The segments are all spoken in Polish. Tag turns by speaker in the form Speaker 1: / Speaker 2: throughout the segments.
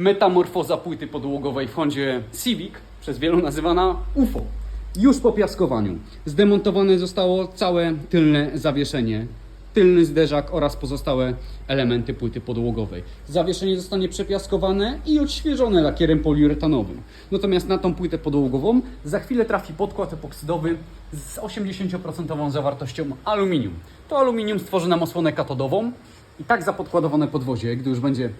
Speaker 1: Metamorfoza płyty podłogowej w Hondzie Civic, przez wielu nazywana UFO. Już po piaskowaniu zdemontowane zostało całe tylne zawieszenie, tylny zderzak oraz pozostałe elementy płyty podłogowej. Zawieszenie zostanie przepiaskowane i odświeżone lakierem poliuretanowym. Natomiast na tą płytę podłogową za chwilę trafi podkład epoksydowy z 80% zawartością aluminium. To aluminium stworzy nam osłonę katodową i tak zapodkładowane podwozie, gdy już będzie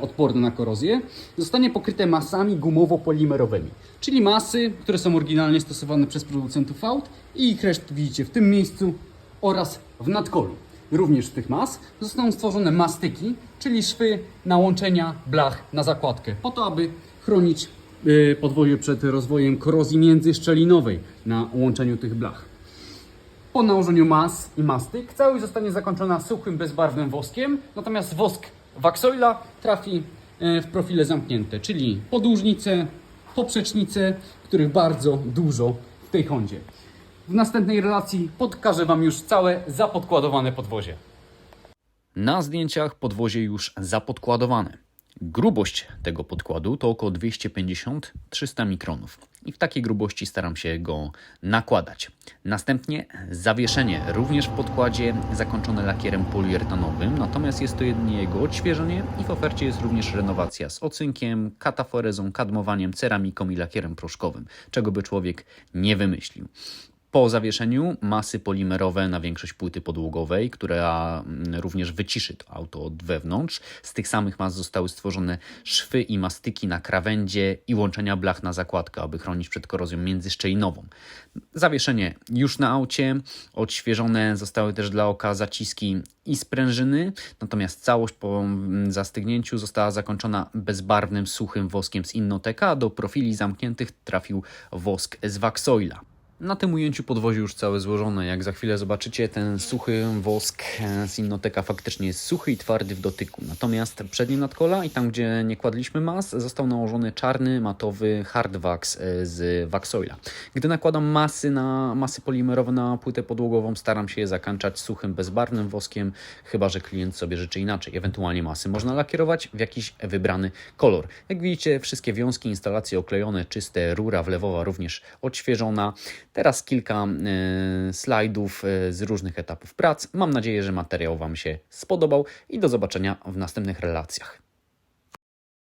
Speaker 1: odporne na korozję, zostanie pokryte masami gumowo-polimerowymi, czyli masy, które są oryginalnie stosowane przez producentów aut i ich reszt widzicie w tym miejscu oraz w nadkolu. Również z tych mas zostaną stworzone mastyki, czyli szwy na łączenia blach na zakładkę, po to, aby chronić e, podwozie przed rozwojem korozji międzyszczelinowej na łączeniu tych blach. Po nałożeniu mas i mastyk całość zostanie zakończona suchym, bezbarwnym woskiem, natomiast wosk Waxoila trafi e, w profile zamknięte, czyli podłużnice, poprzecznice, których bardzo dużo w tej Hondzie. W następnej relacji podkażę Wam już całe zapodkładowane podwozie.
Speaker 2: Na zdjęciach podwozie już zapodkładowane. Grubość tego podkładu to około 250-300 mikronów i w takiej grubości staram się go nakładać. Następnie zawieszenie również w podkładzie zakończone lakierem poliuretanowym, natomiast jest to jedynie jego odświeżenie i w ofercie jest również renowacja z ocynkiem, kataforezą, kadmowaniem, ceramiką i lakierem proszkowym, czego by człowiek nie wymyślił. Po zawieszeniu masy polimerowe na większość płyty podłogowej, która mm, również wyciszy to auto od wewnątrz. Z tych samych mas zostały stworzone szwy i mastyki na krawędzie i łączenia blach na zakładkę, aby chronić przed korozją międzyszczelinową. Zawieszenie już na aucie, odświeżone zostały też dla oka zaciski i sprężyny, natomiast całość po mm, zastygnięciu została zakończona bezbarwnym, suchym woskiem z Innoteka, do profili zamkniętych trafił wosk z Waxoila. Na tym ujęciu podwozie już całe złożone. Jak za chwilę zobaczycie, ten suchy wosk z Innoteka faktycznie jest suchy i twardy w dotyku. Natomiast przednie nadkola i tam, gdzie nie kładliśmy mas, został nałożony czarny, matowy hard wax e, z Waxoila. Gdy nakładam masy na masy polimerowe na płytę podłogową, staram się je zakończać suchym, bezbarwnym woskiem, chyba że klient sobie życzy inaczej. Ewentualnie masy można lakierować w jakiś wybrany kolor. Jak widzicie, wszystkie wiązki, instalacje oklejone, czyste, rura wlewowa również odświeżona. Teraz kilka e, slajdów e, z różnych etapów prac. Mam nadzieję, że materiał Wam się spodobał i do zobaczenia w następnych relacjach.